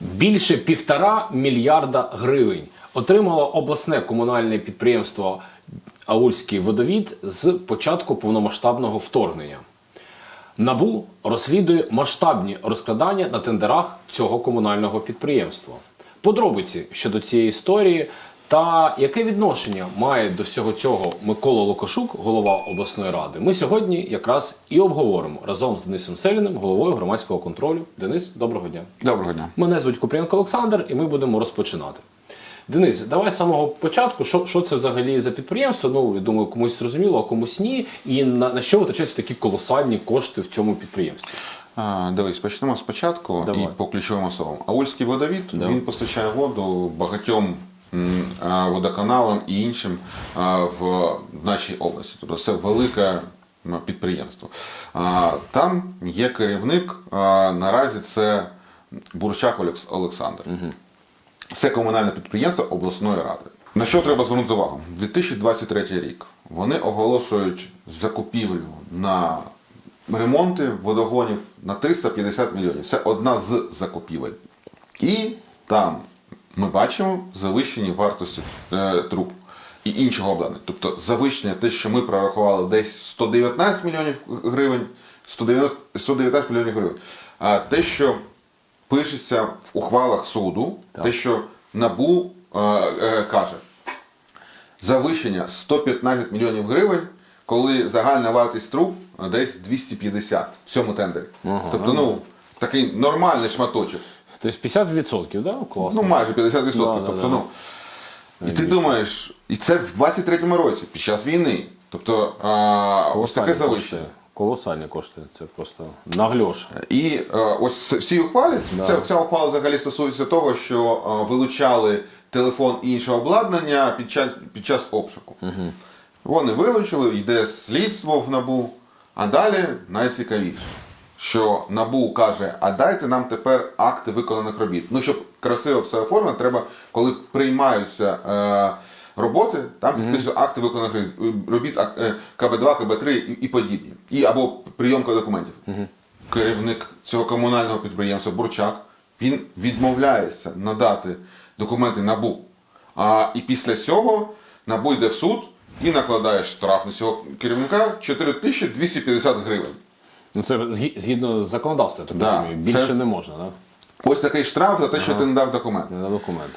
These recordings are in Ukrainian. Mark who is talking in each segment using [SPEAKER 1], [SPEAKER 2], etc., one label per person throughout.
[SPEAKER 1] Більше півтора мільярда гривень отримало обласне комунальне підприємство Аульський водовід з початку повномасштабного вторгнення. НАБУ розслідує масштабні розкрадання на тендерах цього комунального підприємства. Подробиці щодо цієї історії та яке відношення має до всього цього Микола Лукашук, голова обласної ради. Ми сьогодні якраз і обговоримо разом з Денисом Селіним, головою громадського контролю. Денис, доброго дня.
[SPEAKER 2] Доброго дня.
[SPEAKER 1] Мене звуть Купрієнко Олександр, і ми будемо розпочинати. Денис, давай з самого початку, що, що це взагалі за підприємство? Ну, я думаю, комусь зрозуміло, а комусь ні. І на, на що витрачаються такі колосальні кошти в цьому підприємстві?
[SPEAKER 2] А, дивись, почнемо спочатку
[SPEAKER 1] Давай.
[SPEAKER 2] і по ключовим особам. Аульський водовід
[SPEAKER 1] Да.
[SPEAKER 2] він постачає воду багатьом водоканалам і іншим в нашій області. Тобто це велике підприємство. Там є керівник, наразі це Бурчак Олекс- Олександр. Це комунальне підприємство обласної ради. На що треба звернути увагу? 2023 рік вони оголошують закупівлю на ремонти водогонів на 350 мільйонів. Це одна з закупівель. І там ми бачимо завищені вартості е, труб і іншого обладнання. Тобто завищення, те, що ми прорахували десь 119 мільйонів гривень, 190, 119 мільйонів гривень. А те, що пишеться в ухвалах суду, те, що НАБУ е, е, каже, завищення 115 мільйонів гривень, коли загальна вартість труб десь 250 в цьому тендері. Тобто, ну, такий нормальний шматочок.
[SPEAKER 1] Тобто 50%, да? Класно.
[SPEAKER 2] Ну, майже 50%.
[SPEAKER 1] Да, да,
[SPEAKER 2] тобто,
[SPEAKER 1] да.
[SPEAKER 2] ну. І ти думаєш, і це в 23-му році, під час війни. Тобто, а, ось таке
[SPEAKER 1] кошти. Колосальні кошти. Це просто нагльош.
[SPEAKER 2] І е, ось всі ухвалі,
[SPEAKER 1] Да.
[SPEAKER 2] ця, ця ухвала взагалі стосується того, що е, вилучали телефон і інше обладнання під час, під час обшуку. Вони вилучили, йде слідство в НАБУ, а далі найцікавіше, що НАБУ каже, а дайте нам тепер акти виконаних робіт. Ну, щоб красиво все оформити, треба, коли приймаються е, роботи, там підписують акти виконаних робіт е, КБ2, КБ3 і, і подібні. І, або прийомка документів. Керівник цього комунального підприємства Бурчак, він відмовляється надати документи НАБУ. А, і після цього НАБУ йде в суд і накладає штраф на цього керівника 4250 гривень.
[SPEAKER 1] Ну це згідно з законодавством, я так
[SPEAKER 2] Да,
[SPEAKER 1] розумію. Більше
[SPEAKER 2] це-
[SPEAKER 1] не можна, да?
[SPEAKER 2] Ось такий штраф за те, що ти не дав документи.
[SPEAKER 1] Не на документ.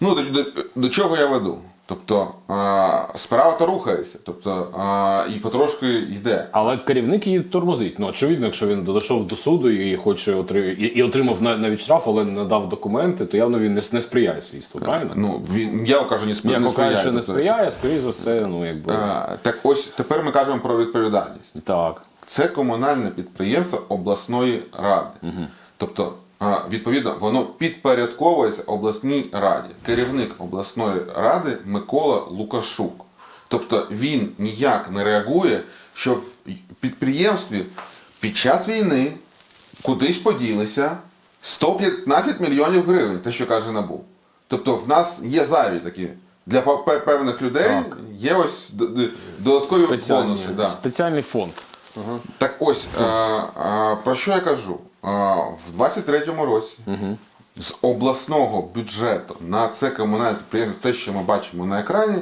[SPEAKER 2] Ну, до, до, до чого я веду? Тобто а, справа то рухається, тобто а, і потрошки йде.
[SPEAKER 1] Але керівник її тормозить. Ну, очевидно, якщо він дійшов до суду і хоче отри... і, і отримав навіть штраф, але не надав документи, то явно він не, не сприяє слідству, правильно?
[SPEAKER 2] Ну, він, я кажу, не, спри, не
[SPEAKER 1] Як кажуть,
[SPEAKER 2] сприяє.
[SPEAKER 1] що не
[SPEAKER 2] тобто,
[SPEAKER 1] сприяє, скоріше за все, ну якби.
[SPEAKER 2] а, так ось тепер ми кажемо про відповідальність.
[SPEAKER 1] Так.
[SPEAKER 2] Це комунальне підприємство обласної ради. Тобто, відповідно, воно підпорядковується обласній раді. Керівник обласної ради Микола Лукашук. Тобто він ніяк не реагує, що в підприємстві під час війни кудись поділися 115 мільйонів гривень, те, що каже НАБУ. Тобто в нас є зайві такі. Для пе- певних людей
[SPEAKER 1] Так.
[SPEAKER 2] є ось додаткові
[SPEAKER 1] Спеціальні,
[SPEAKER 2] бонуси. Да.
[SPEAKER 1] Спеціальний фонд.
[SPEAKER 2] Так ось, е, е, про що я кажу? Е, в 23-му році з обласного бюджету на це комунальне підприємство, те, що ми бачимо на екрані,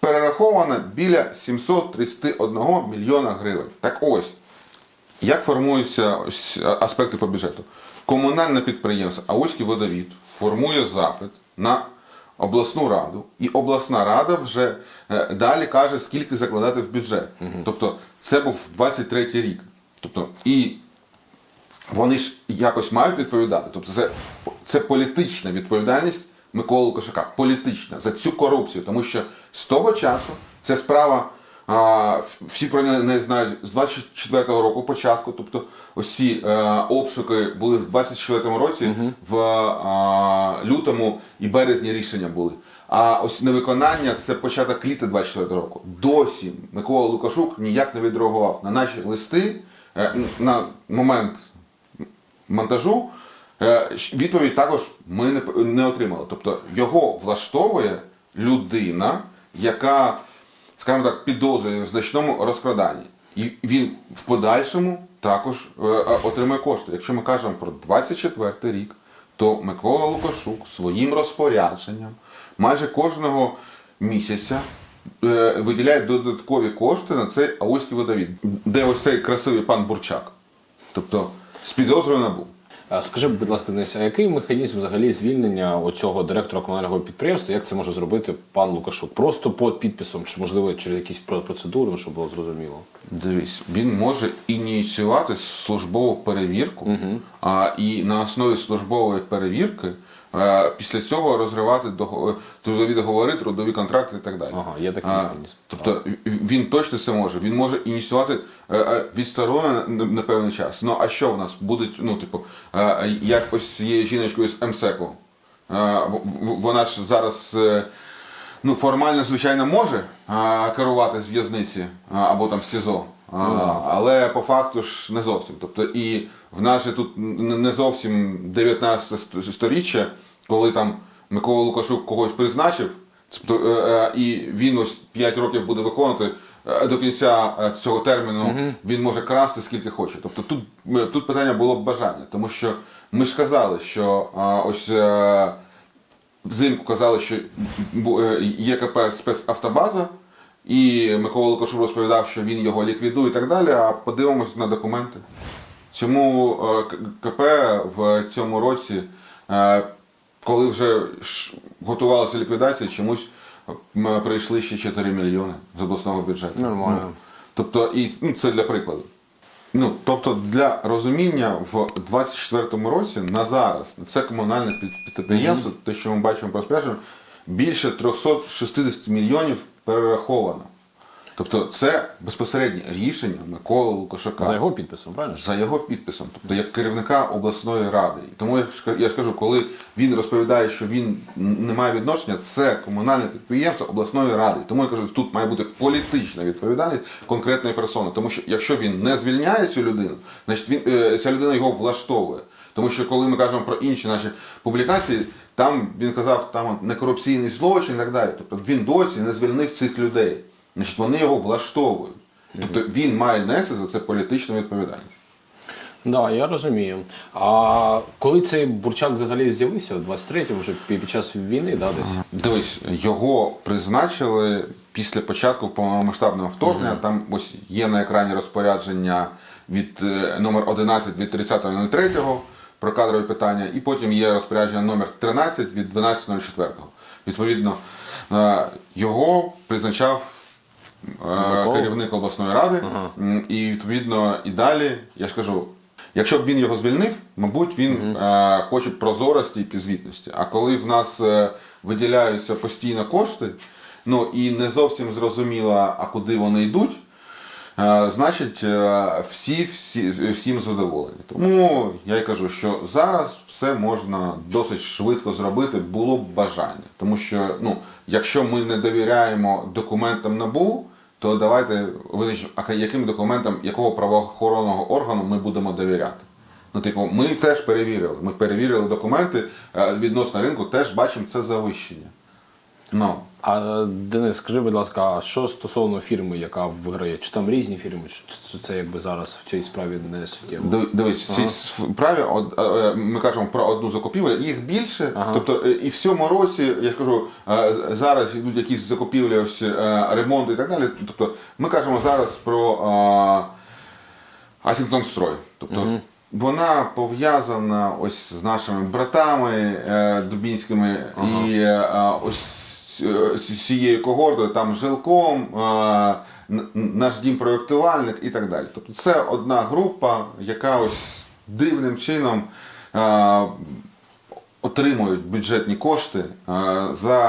[SPEAKER 2] перераховано біля 731 мільйона гривень. Так ось, як формуються ось аспекти по бюджету? Комунальне підприємство Аульський водовід формує запит на обласну раду, і обласна рада вже е, далі каже, скільки закладати в бюджет. Тобто це був 23 рік. Тобто, і вони ж якось мають відповідати. Тобто це, це політична відповідальність Миколи Кошака. Політична за цю корупцію. Тому що з того часу ця справа. А, всі про неї не знають з 24-го року початку, тобто ці е, обшуки були в 24-му році, в а, лютому і березні рішення були. А ось невиконання це початок літа 24-го року. Досі Микола Лукашук ніяк не відреагував на наші листи е, на момент монтажу. е, Відповідь також ми не, не отримали. Тобто його влаштовує людина, яка, скажімо так, підозрює в значному розкраданні. І він в подальшому також е, е, отримує кошти. Якщо ми кажемо про 24 рік, то Микола Лукашук своїм розпорядженням майже кожного місяця е, виділяє додаткові кошти на цей Аульський водовід, де ось цей красивий пан Бурчак. Тобто з підозрою набув.
[SPEAKER 1] А Скажи, будь ласка, Денис, а який механізм взагалі звільнення оцього директора комунального підприємства? Як це може зробити пан Лукашук? Просто під підписом, чи можливо через якісь процедури, ну, щоб було зрозуміло?
[SPEAKER 2] Дивись, він може ініціювати службову перевірку, а, і на основі службової перевірки е, після цього розривати трудові договори, трудові контракти і так далі.
[SPEAKER 1] Ага, є такий механізм.
[SPEAKER 2] Тобто він точно це може. Він може ініціювати е, е, відсторонення на, певний час. Ну а що в нас будуть? Ну, типу, е, як ось цією жіночкою з МСЕКу. Е, Вона ж зараз. е, Ну, формально, звичайно, може а, керувати з в'язниці або там СІЗО, а, але по факту ж не зовсім. Тобто, і в нас же тут не зовсім 19 ст- сторіччя, коли там Микола Лукашук когось призначив, тобто, е, е, і він ось 5 років буде виконувати. е, До кінця е, цього терміну він може красти скільки хоче. Тобто тут, е, тут питання було б бажання, тому що ми ж казали, що а, ось е, Взимку казали, що е, є КП спецавтобаза, і Микола Лукашук розповідав, що він його ліквідує і так далі. А подивимось на документи. Цьому е, КП в цьому році, е, коли вже готувалася ліквідація, чомусь прийшли ще 4 мільйони з обласного бюджету.
[SPEAKER 1] Нормально.
[SPEAKER 2] Ну, тобто, і ну, це для прикладу. Ну, тобто для розуміння в 24-му році на зараз це комунальне під- підприємство, те, що ми бачимо по розпорядженню, більше 360 мільйонів перераховано. Тобто це безпосереднє рішення Миколи Лукашака
[SPEAKER 1] За його підписом, правильно?
[SPEAKER 2] за його підписом, тобто як керівника обласної ради. Тому я ж ка- я ж кажу, коли він розповідає, що він не має відношення, це комунальне підприємство обласної ради. Тому я кажу, тут має бути політична відповідальність конкретної персони. Тому що якщо він не звільняє цю людину, значить він е, ця людина його влаштовує. Тому що коли ми кажемо про інші наші публікації, там він казав, там от, некорупційний злочин і так далі. Тобто він досі не звільнив цих людей. Значить, вони його влаштовують. Тобто він має нести за це політичну відповідальність.
[SPEAKER 1] Да, я розумію. А коли цей бурчак взагалі з'явився, у 23-му, вже під час війни, да, десь?
[SPEAKER 2] Дивись, його призначили після початку повномасштабного вторгнення. Там ось є на екрані розпорядження від е, номер 11 від 30.03 про кадрові питання, і потім є розпорядження номер 13 від 12.04. Відповідно, е, його призначав е, керівник обласної ради, М, і відповідно і далі, я ж кажу. Якщо б він його звільнив, мабуть, він е, хоче прозорості і підзвітності. А коли в нас е, виділяються постійно кошти, ну і не зовсім зрозуміло, а куди вони йдуть, значить е, всі, всі всім задоволені. Тому я й кажу, що зараз все можна досить швидко зробити, було б бажання. Тому що, ну, якщо ми не довіряємо документам НАБУ, то давайте визначимо, яким документам якого правоохоронного органу ми будемо довіряти. Ну, типу, ми теж перевірили. Ми перевірили документи е, відносно ринку, теж бачимо це завищення. Ну,
[SPEAKER 1] А Денис, скажи, будь ласка, а що стосовно фірми, яка виграє? Чи там різні фірми, чи це якби зараз в цій справі не суттєво?
[SPEAKER 2] Див- Дивись, в цій справі од- е, ми кажемо про одну закупівлю, їх більше. Тобто е, і в цьому році, я ж кажу, е, з- зараз йдуть якісь закупівлі, ось, е, ремонти і так далі. Тобто ми кажемо зараз про Асінгтон Строй. Тобто вона пов'язана ось з нашими братами е, дубінськими і е, ось е, з цією когортою, там жилком, е, наш дім проєктувальник і так далі. Тобто це одна група, яка ось дивним чином е, отримують бюджетні кошти е, за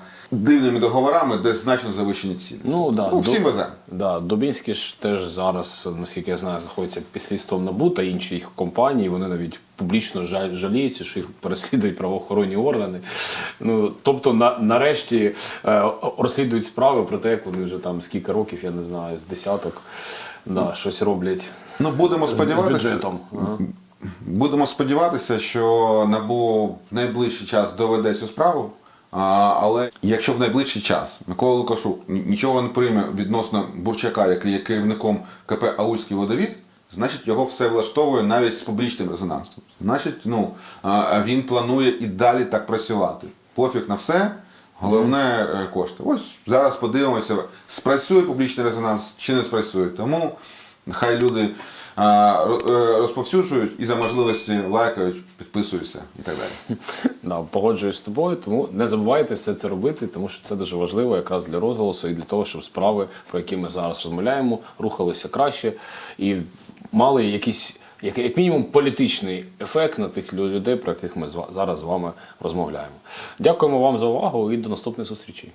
[SPEAKER 2] е, дивними договорами, де значно завищені ціни.
[SPEAKER 1] Ну, да,
[SPEAKER 2] ну всім везе.
[SPEAKER 1] Да, Дубінський ж теж зараз, наскільки я знаю, знаходиться під слідством НАБУ та інші їх компанії. Вони навіть публічно жаль, жаліються, що їх переслідують правоохоронні органи. Ну, тобто, на, нарешті е, розслідують справи про те, як вони вже там скільки років, я не знаю, з десяток да, щось роблять
[SPEAKER 2] Ну будемо сподіватися.
[SPEAKER 1] бюджетом.
[SPEAKER 2] Будемо сподіватися, що НАБУ в найближчий час доведе цю справу. А, але якщо в найближчий час Микола Лукашук нічого не прийме відносно Бурчака, який є керівником КП Аульський водовід, значить його все влаштовує навіть з публічним резонансом. Значить, ну, він планує і далі так працювати. Пофіг на все, головне е, кошти. Ось зараз подивимося, спрацює публічний резонанс чи не спрацює. Тому хай люди розповсюджують і за можливості лайкають, підписуються і так далі.
[SPEAKER 1] Да, погоджуюсь з тобою, тому не забувайте все це робити, тому що це дуже важливо якраз для розголосу і для того, щоб справи, про які ми зараз розмовляємо, рухалися краще і мали якийсь, як, як мінімум, політичний ефект на тих людей, про яких ми зараз з вами розмовляємо. Дякуємо вам за увагу і до наступних зустрічей.